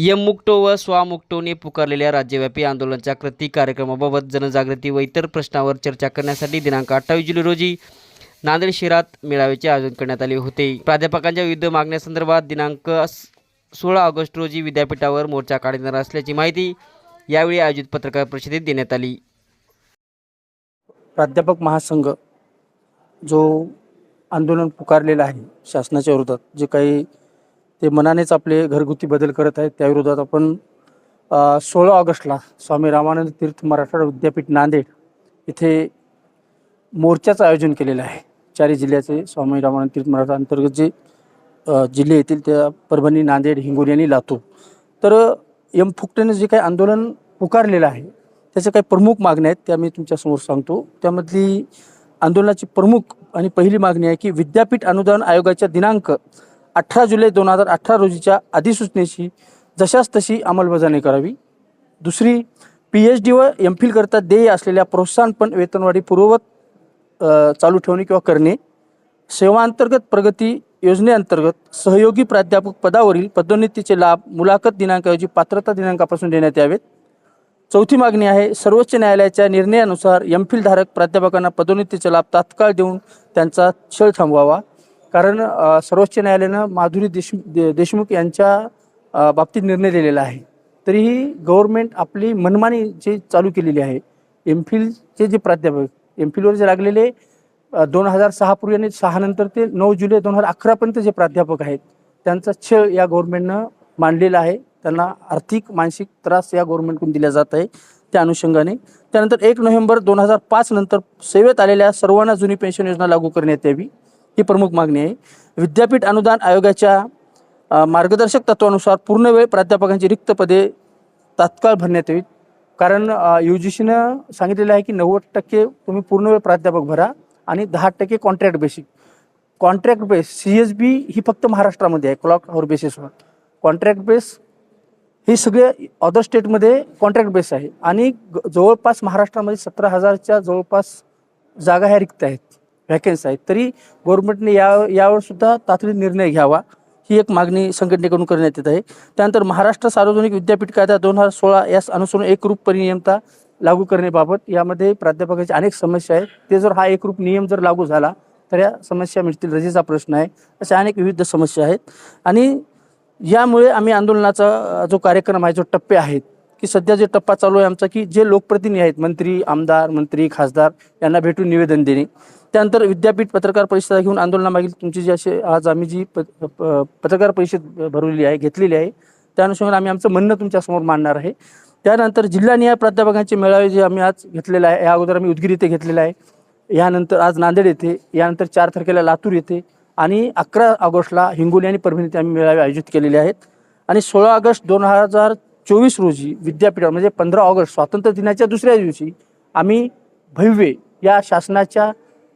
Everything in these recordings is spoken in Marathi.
यमुक्टो व स्वामुक्टोने पुकारलेल्या राज्यव्यापी आंदोलनाच्या कृती कार्यक्रमाबाबत जनजागृती व इतर प्रश्नावर चर्चा करण्यासाठी दिनांक अठ्ठावीस जुलै रोजी नांदेड शहरात मेळाव्याचे आयोजन करण्यात आले होते. प्राध्यापकांच्या विविध मागण्यासंदर्भात दिनांक सोळा ऑगस्ट रोजी विद्यापीठावर मोर्चा काढणार असल्याची माहिती यावेळी आयोजित पत्रकार परिषदेत देण्यात आली. प्राध्यापक महासंघ जो आंदोलन पुकारलेलं आहे शासनाच्या विरोधात जे काही ते मनानेच आपले घरगुती बदल करत आहेत. त्याविरोधात आपण सोळा ऑगस्टला स्वामी रामानंद तीर्थ मराठवाडा विद्यापीठ नांदेड इथे मोर्चाचं आयोजन केलेलं आहे. चारी जिल्ह्याचे स्वामी रामानंद तीर्थ मराठा अंतर्गत जे जिल्हे येतील त्या परभणी नांदेड हिंगोली आणि लातूर. तर एम फुकटेनं जे काही आंदोलन पुकारलेलं आहे त्याच्या काही प्रमुख मागण्या आहेत त्या मी तुमच्यासमोर सांगतो. त्यामधली आंदोलनाची प्रमुख आणि पहिली मागणी आहे की विद्यापीठ अनुदान आयोगाच्या दिनांक अठरा जुलै दोन हजार अठरा रोजीच्या अधिसूचनेची जशाच तशी अंमलबजावणी करावी. दुसरी पी एच डी व एम फिलकरता देय असलेल्या प्रोत्साहनपण वेतनवाढी पूर्ववत चालू ठेवणे किंवा करणे. सेवांतर्गत प्रगती योजनेअंतर्गत सहयोगी प्राध्यापक पदावरील पदोन्नतीचे लाभ मुलाखत दिनांकाऐवजी पात्रता दिनांकापासून देण्यात यावेत. चौथी मागणी आहे सर्वोच्च न्यायालयाच्या निर्णयानुसार एम धारक प्राध्यापकांना पदोन्नतीचा लाभ तात्काळ देऊन त्यांचा छळ थांबवावा. कारण सर्वोच्च न्यायालयानं माधुरी देश दे- देशमुख यांच्या बाबतीत निर्णय दिलेला आहे. तरीही गव्हर्नमेंट आपली मनमानी जी चालू केलेली आहे एम फिलचे जे प्राध्यापक एम फिलवर जे लागलेले दोन हजार सहा पूर्वी आणि सहा नंतर ते नऊ जुलै दोन हजार अकरापर्यंत जे प्राध्यापक आहेत त्यांचा छळ या गव्हर्नमेंटनं मांडलेला आहे. त्यांना आर्थिक मानसिक त्रास या गव्हर्नमेंटकडून दिला जात आहे त्या अनुषंगाने. त्यानंतर एक नोव्हेंबर दोन हजार पाच नंतर सेवेत आलेल्या सर्वांना जुनी पेन्शन योजना लागू करण्यात यावी. ही प्रमुख मागणी आहे. विद्यापीठ अनुदान आयोगाच्या मार्गदर्शक तत्वानुसार पूर्णवेळ प्राध्यापकांची रिक्त पदे तात्काळ भरण्यात यावीत. कारण यू जी सीनं सांगितलेलं आहे की नव्वद टक्के तुम्ही पूर्णवेळ प्राध्यापक भरा आणि दहा टक्के contract basic contract base C S B ही फक्त महाराष्ट्रामध्ये आहे क्लॉक आवर बेसिसवर कॉन्ट्रॅक्ट बेस हे सगळे अदर स्टेटमध्ये कॉन्ट्रॅक्ट बेस आहे. आणि ग- जवळपास महाराष्ट्रामध्ये सतरा हजारच्या जवळपास जागा ह्या रिक्त आहेत. व्हॅकन्सी आहेत. तरी गव्हर्नमेंटने या यावर सुद्धा तातडीने निर्णय घ्यावा ही एक मागणी संघटनेकडून करण्यात येत आहे. त्यानंतर महाराष्ट्र सार्वजनिक विद्यापीठ कायदा दोन हजार सोळा यास अनुसरून एकरूप परिनियमता लागू करण्याबाबत यामध्ये प्राध्यापकाच्या अनेक समस्या आहेत. ते जर हा एकरूप नियम जर लागू झाला तर या समस्या मिळतील रजेचा प्रश्न आहे अशा अनेक विविध समस्या आहेत. आणि यामुळे आम्ही आंदोलनाचा जो कार्यक्रम आहे जो टप्पे आहेत की सध्या जे टप्पा चालू आहे आमचा की जे लोकप्रतिनिधी आहेत मंत्री आमदार मंत्री खासदार यांना भेटून निवेदन देणे. त्यानंतर विद्यापीठ पत्रकार परिषदा घेऊन आंदोलनामागील तुमची जी असे आज आम्ही जी प- प- पत्रकार परिषद भरवलेली आहे घेतलेली आहे त्या अनुषंगाने आम्ही आमचं म्हणणं तुमच्यासमोर मांडणार आहे. त्यानंतर जिल्हानिहाय प्राध्यापकांचे मेळावे जे आम्ही आज घेतलेला आहे या अगोदर आम्ही उदगीर येथे घेतलेला आहे. यानंतर आज नांदेड येथे यानंतर चार तारखेला लातूर येथे आणि अकरा ऑगस्टला हिंगोली आणि परभणी येथे आम्ही मेळावे आयोजित केलेले आहेत. आणि सोळा ऑगस्ट दोन हजार चोवीस रोजी विद्यापीठावर म्हणजे पंधरा ऑगस्ट स्वातंत्र्य दिनाच्या दुसऱ्या दिवशी आम्ही भव्य या शासनाच्या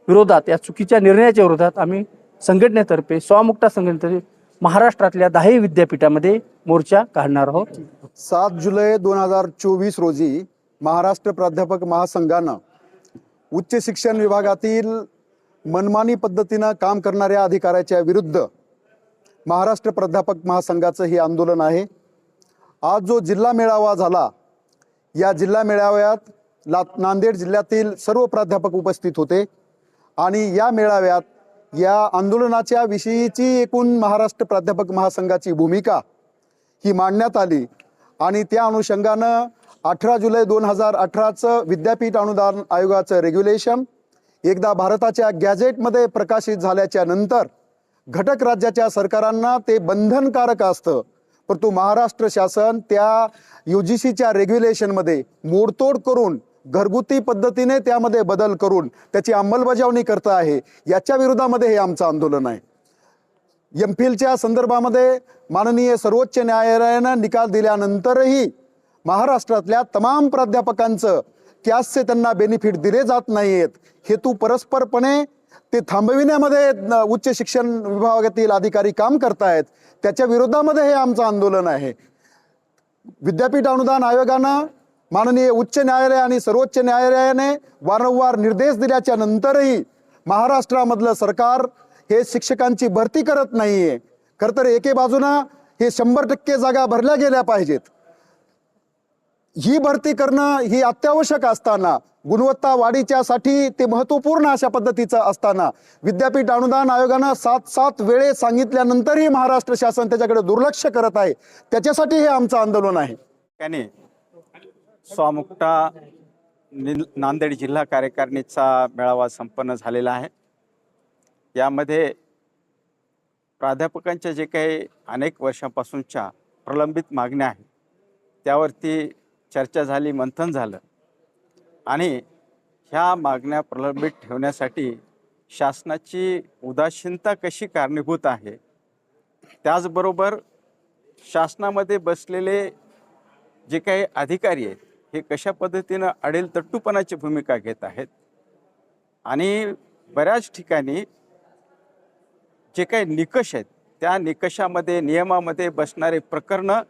विरोधात या चुकीच्या निर्णयाच्या विरोधात आम्ही संघटनेतर्फे स्वामुक्ता संघटनेतर्फे महाराष्ट्रातल्या दहाही विद्यापीठामध्ये मोर्चा काढणार आहोत. सात जुलै दोन हजार चोवीस रोजी महाराष्ट्र प्राध्यापक महासंघानं उच्च शिक्षण विभागातील मनमानी पद्धतीनं काम करणाऱ्या अधिकाऱ्याच्या विरुद्ध महाराष्ट्र प्राध्यापक महासंघाचं हे आंदोलन आहे. आज जो जिल्हा मेळावा झाला या जिल्हा मेळाव्यात ला नांदेड जिल्ह्यातील सर्व प्राध्यापक उपस्थित होते आणि या मेळाव्यात या आंदोलनाच्या विषयीची एकूण महाराष्ट्र प्राध्यापक महासंघाची भूमिका ही मांडण्यात आली आणि त्या अनुषंगानं अठरा जुलै दोन हजार अठराचं विद्यापीठ अनुदान आयोगाचं रेग्युलेशन एकदा भारताच्या गॅझेटमध्ये प्रकाशित झाल्याच्यानंतर घटक राज्याच्या सरकारांना ते बंधनकारक असतं. परंतु महाराष्ट्र शासन त्या यू जी सीच्या रेग्युलेशनमध्ये मोडतोड करून घरगुती पद्धतीने त्यामध्ये बदल करून त्याची अंमलबजावणी करत आहे याच्या विरोधामध्ये हे आमचं आंदोलन आहे. एम फिलच्या संदर्भामध्ये माननीय सर्वोच्च न्यायालयानं निकाल दिल्यानंतरही महाराष्ट्रातल्या तमाम प्राध्यापकांचं कॅसचे त्यांना बेनिफिट दिले जात नाहीयेत हेतू परस्परपणे ते थांबविण्यामध्ये उच्च शिक्षण विभागातील अधिकारी काम करतायत त्याच्या विरोधामध्ये हे आमचं आंदोलन आहे. विद्यापीठ अनुदान आयोगानं माननीय उच्च न्यायालय आणि सर्वोच्च न्यायालयाने वारंवार निर्देश दिल्याच्या नंतरही महाराष्ट्रामधलं सरकार हे शिक्षकांची भरती करत नाहीये. खरं तर एके बाजूनं हे शंभर टक्के जागा भरल्या गेल्या पाहिजेत. ही भरती करणं ही अत्यावश्यक असताना गुणवत्ता वाढीच्यासाठी ते महत्त्वपूर्ण अशा पद्धतीचं असताना विद्यापीठ अनुदान आयोगानं सात सात वेळे सांगितल्यानंतरही महाराष्ट्र शासन त्याच्याकडे दुर्लक्ष करत आहे. त्याच्यासाठी हे आमचं आंदोलन आहे. त्याने स्वामुक्ता नांदेड जिल्हा कार्यकारिणीचा मेळावा संपन्न झालेला आहे. यामध्ये प्राध्यापकांच्या जे काही अनेक वर्षापासूनच्या प्रलंबित मागण्या आहेत त्यावरती चर्चा झाली मंथन झालं. आणि ह्या मागण्या प्रलंबित ठेवण्यासाठी शासनाची उदासीनता कशी कारणीभूत आहे? त्याचबरोबर शासनामध्ये बसलेले जे काही अधिकारी आहेत हे कशा पद्धतीनं अडेल तट्टूपणाची भूमिका घेत आहेत? आणि बऱ्याच ठिकाणी जे काही निकष आहेत त्या निकषामध्ये नियमामध्ये बसणारे प्रकरणं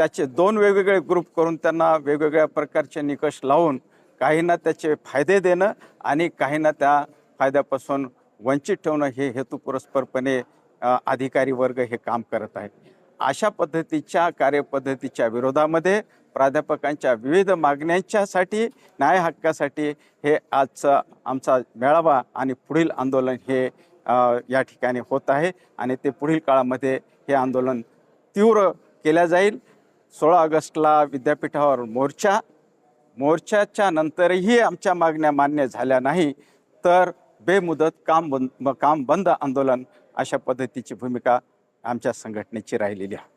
त्याचे दोन वेगवेगळे ग्रुप करून त्यांना वेगवेगळ्या प्रकारचे निकष लावून काहींना त्याचे फायदे देणं आणि काहींना त्या फायद्यापासून वंचित ठेवणं हे हेतुपुरस्परपणे अधिकारी वर्ग हे काम करत आहे अशा पद्धतीच्या कार्यपद्धतीच्या विरोधामध्ये प्राध्यापकांच्या विविध मागण्यांच्यासाठी न्याय हक्कासाठी हे आजचा आमचा मेळावा आणि पुढील आंदोलन हे या ठिकाणी होत आहे आणि ते पुढील काळामध्ये हे आंदोलन तीव्र केल्या जाईल. सोळा ऑगस्टला विद्यापीठावर मोर्चा. मोर्चाच्या नंतरही आमच्या मागण्या मान्य झाल्या नाही तर बेमुदत काम बंद काम बंद आंदोलन अशा पद्धतीची भूमिका आमच्या संघटनेची राहिलेली आहे.